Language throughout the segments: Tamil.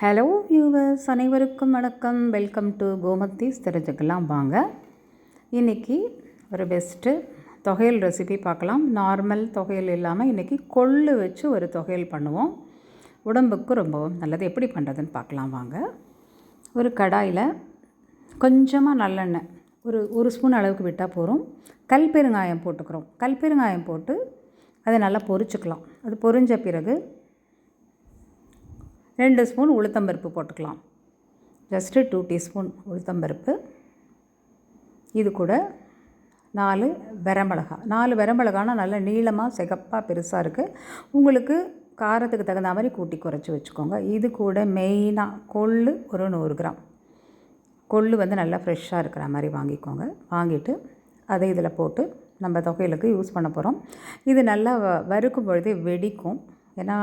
ஹலோ வியூவர்ஸ் அனைவருக்கும் வணக்கம். வெல்கம் டு கோமத்தீஸ் தெரிஞ்சுக்கலாம் வாங்க. இன்றைக்கி ஒரு பெஸ்ட்டு தொகையல் ரெசிபி பார்க்கலாம். நார்மல் தொகையல் இல்லாமல் இன்றைக்கி கொள்ளு வச்சு ஒரு தொகையல் பண்ணுவோம். உடம்புக்கு ரொம்பவும் நல்லது. எப்படி பண்ணுறதுன்னு பார்க்கலாம் வாங்க. ஒரு கடாயில் கொஞ்சமாக நல்லெண்ணெய் ஒரு ஒரு ஸ்பூன் அளவுக்கு விட்டால் போதும். கல்பெருங்காயம் போட்டுக்கிறோம். கல்பெருங்காயம் போட்டு அதை நல்லா பொரிச்சுக்கலாம். அது பொரிஞ்ச பிறகு ரெண்டு ஸ்பூன் உளுத்தம்பருப்பு போட்டுக்கலாம். ஜஸ்ட்டு டூ டீஸ்பூன் உளுத்தம்பருப்பு. இது கூட நாலு வரமிளகா. நாலு வரமிளகானா நல்லா நீளமாக சிகப்பாக பெருசாக இருக்குது உங்களுக்கு காரத்துக்கு தகுந்த மாதிரி கூட்டி குறைச்சி வச்சுக்கோங்க. இது கூட மெயினாக கொள்ளு ஒரு நூறு கிராம். கொள்ளு வந்து நல்லா ஃப்ரெஷ்ஷாக இருக்கிற மாதிரி வாங்கிக்கோங்க. வாங்கிட்டு அதை இதில் போட்டு நம்ம தொகையிலுக்கு யூஸ் பண்ண போகிறோம் இது நல்லா வ வறுக்கும் பொழுது வெடிக்கும். ஏன்னா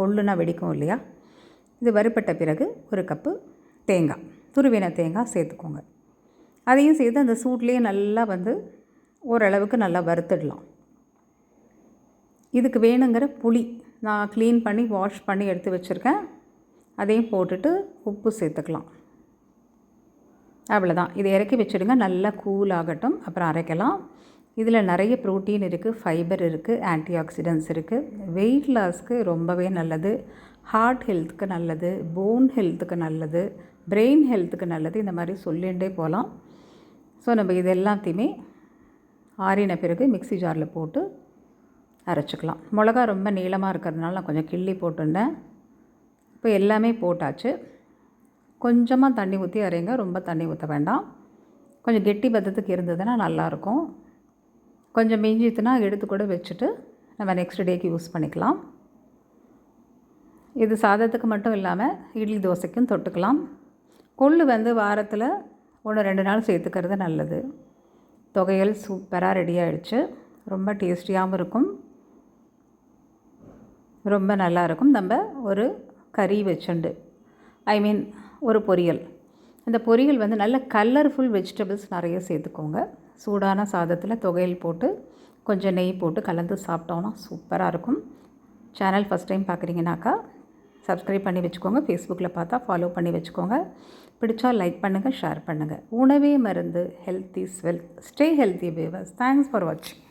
கொள்ளுனா வெடிக்கும் இல்லையா? இது வறுப்பட்ட பிறகு ஒரு கப்பு தேங்காய் துருவின தேங்காய் சேர்த்துக்கோங்க. அதையும் சேர்த்து அந்த சூட்லேயே நல்லா வந்து ஓரளவுக்கு நல்லா வறுத்துடலாம். இதுக்கு வேணுங்கிற புளி நான் க்ளீன் பண்ணி வாஷ் பண்ணி எடுத்து வச்சுருக்கேன். அதையும் போட்டுட்டு உப்பு சேர்த்துக்கலாம். அவ்வளோதான் இதை இறக்கி வச்சுடுங்க. நல்லா கூல் ஆகட்டும். அப்புறம் அரைக்கலாம். இதில் நிறைய ப்ரோட்டீன் இருக்குது ஃபைபர் இருக்குது ஆன்டி ஆக்சிடென்ட்ஸ் இருக்குது வெயிட் லாஸ்க்கு ரொம்பவே நல்லது. ஹார்ட் ஹெல்த்துக்கு நல்லது போன் ஹெல்த்துக்கு நல்லது பிரெயின் ஹெல்த்துக்கு நல்லது இந்த மாதிரி சொல்லிகிட்டே போகலாம். ஸோ நம்ம இது எல்லாத்தையுமே ஆறின பிறகு மிக்சி ஜாரில் போட்டு அரைச்சிக்கலாம். மிளகா ரொம்ப நீளமாக இருக்கிறதுனால நான் கொஞ்சம் கிள்ளி போட்டுருந்தேன். இப்போ எல்லாமே போட்டாச்சு. கொஞ்சமாக தண்ணி ஊற்றி அரைங்க ரொம்ப தண்ணி ஊற்ற வேண்டாம். கொஞ்சம் கெட்டி பத்தத்துக்கு இருந்ததுன்னா நல்லாயிருக்கும். கொஞ்சம் மிஞ்சித்துனா எடுத்து கூட வச்சுட்டு நம்ம நெக்ஸ்ட் டேக்கு யூஸ் பண்ணிக்கலாம். இது சாதத்துக்கு மட்டும் இல்லாமல் இட்லி தோசைக்கும் தொட்டுக்கலாம். கொள்ளு வந்து வாரத்தில் ஒன்று ரெண்டு நாள் சேர்த்துக்கிறது நல்லது. தொகையல் சூப்பராக ரெடி ஆகிடுச்சு ரொம்ப டேஸ்டியாகவும் இருக்கும். ரொம்ப நல்லாயிருக்கும் நம்ம ஒரு கறி வச்சுண்டு ஐ மீன் ஒரு பொரியல். அந்த பொரியல் வந்து நல்ல கலர்ஃபுல் வெஜிடபிள்ஸ் நிறைய சேர்த்துக்கோங்க. சூடான சாதத்தில் தொகையல் போட்டு கொஞ்சம் நெய் போட்டு கலந்து சாப்பிட்டோன்னா சூப்பராக இருக்கும். சேனல் ஃபஸ்ட் டைம் பார்க்குறீங்கனாக்கா சப்ஸ்கிரைப் பண்ணி வச்சுக்கோங்க. ஃபேஸ்புக்கில் பார்த்தா ஃபாலோ பண்ணி வச்சுக்கோங்க. பிடிச்சா லைக் பண்ணுங்கள் ஷேர் பண்ணுங்கள் உணவே மருந்து health is wealth stay healthy viewers thanks for வாட்சிங்